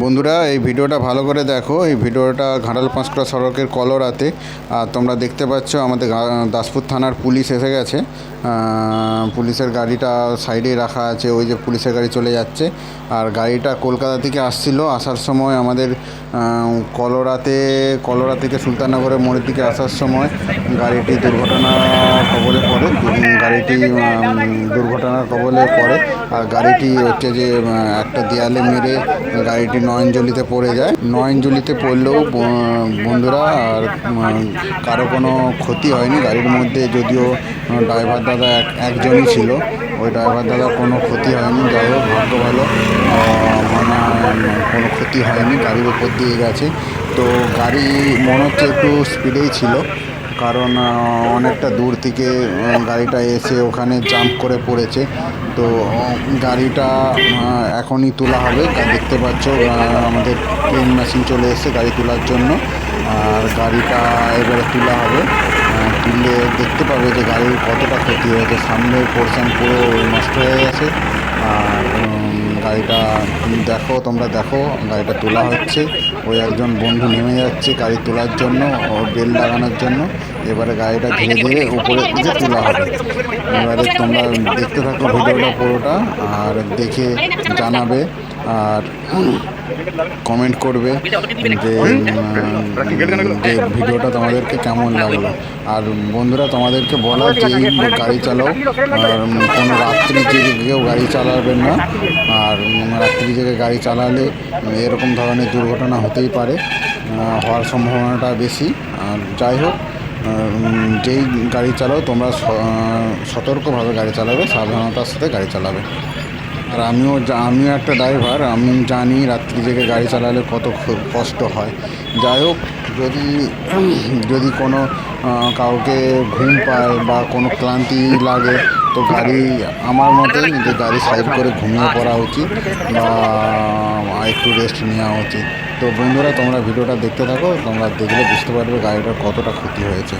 বন্ধুরা, এই ভিডিওটা ভালো করে দেখো। এই ভিডিওটা ঘাটাল পাঁশকুড়া সড়কের কলরাতে। আর তোমরা দেখতে পাচ্ছ, আমাদের দাসপুর থানার পুলিশ এসে গেছে। পুলিশের গাড়িটা সাইডেই রাখা আছে, ওই যে পুলিশের গাড়ি চলে যাচ্ছে। আর গাড়িটা কলকাতা থেকে আসছিল, আসার সময় আমাদের কলরাতে কলরা থেকে সুলতাননগরের মোড়ের দিকে আসার সময় গাড়িটি দুর্ঘটনা গাড়িটি দুর্ঘটনার কবলে পড়ে। আর গাড়িটি হচ্ছে যে একটা দেয়ালে মেরে গাড়িটি নয়নজলিতে পড়ে যায়। নয়নজলিতে পড়লেও বন্ধুরা, আর কারও কোনো ক্ষতি হয়নি। গাড়ির মধ্যে যদিও ড্রাইভার দাদা এক, একজনই ছিল, ওই ড্রাইভার দাদার কোনো ক্ষতি হয়নি। যাই হোক, ভাগ্য ভালো। মানে কোনো ক্ষতি হয়নি, গাড়ির উপর দিয়ে গেছে। তো গাড়ি মনে হচ্ছে একটু স্পিডেই ছিল। কারণ অনেকটা দূর থেকে গাড়িটা এসে ওখানে জাম্প করে পড়েছে। তো গাড়িটা এখনই তোলা হবে। দেখতে পাচ্ছ আমাদের ট্রেন মেশিন চলে এসেছে গাড়ি তোলার জন্য। আর গাড়িটা এবারে তোলা হবে। তুললে দেখতে পাবে যে গাড়ির কতটা ক্ষতি হয়েছে। সামনের পোর্শন পুরো নষ্ট হয়ে গেছে। আর গাড়িটা দেখো, তোমরা দেখো, গাড়িটা তোলা হচ্ছে। ওই একজন বন্ধু নেমে যাচ্ছে গাড়ি তোলার জন্য ও বেল লাগানোর জন্য। এবারে গাড়িটা ধীরে ধীরে উপরে দিকে তোলা হবে। এবারে তোমরা দেখতে থাকো ভিডিওটা পুরোটা, আর দেখে জানাবে আর কমেন্ট করবে যে যে ভিডিওটা তোমাদেরকে কেমন লাগল। আর বন্ধুরা, তোমাদেরকে বলা যে গাড়ি চালাও। আর কোনো রাত্রি জেগে গাড়ি চালাবেন না। আর রাত্রি জেগে গাড়ি চালালে এরকম ধরনের দুর্ঘটনা হতেই পারে হওয়ার সম্ভাবনাটা বেশি। আর যাই হোক যেই গাড়ি চালাও, তোমরা সতর্কভাবে গাড়ি চালাবে, সাবধানতার সাথে গাড়ি চালাবে। আর আমিও আমিও একটা ড্রাইভার আমি জানি রাত্রি জেগে গাড়ি চালালে কত কষ্ট হয়। যাই হোক, যদি যদি কোনো কাউকে ঘুম পায় বা কোনো ক্লান্তি লাগে, তো গাড়ি আমার মতে যে গাড়ি সাইড করে ঘুমিয়ে পড়া উচিত বা একটু রেস্ট নেওয়া উচিত। তো বন্ধুরা, তোমরা ভিডিওটা দেখতে থাকো, তোমরা দেখলে বুঝতে পারবে গাড়িটার কতটা ক্ষতি হয়েছে।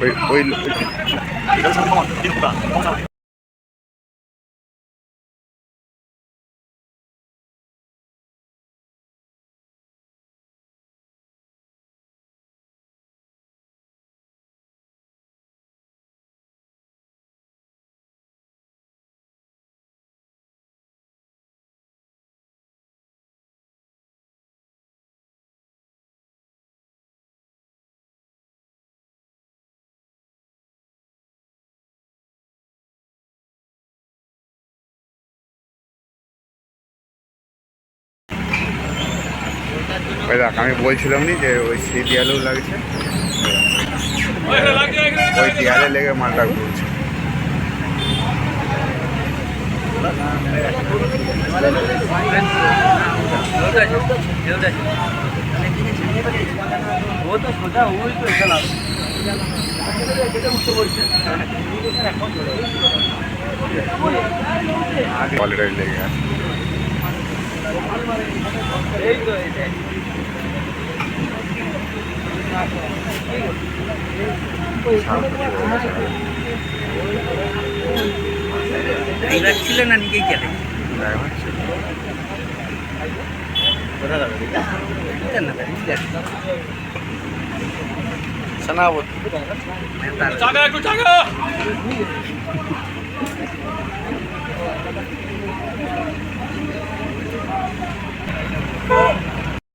ওই ওই ওই দেখ আমি বলছিলাম নি যে ওই সেই দেয়ালেও লাগছে। ওই দেয়ালে লেগে মালটা ঘুরছে। ও তো সোজা ওই তো লেগে আছে। এই তো এইটাই ড্রাইভার ছিল না নিজেই চলে ড্রাইভার ছিল। সনাবত জাগা একটু জাগা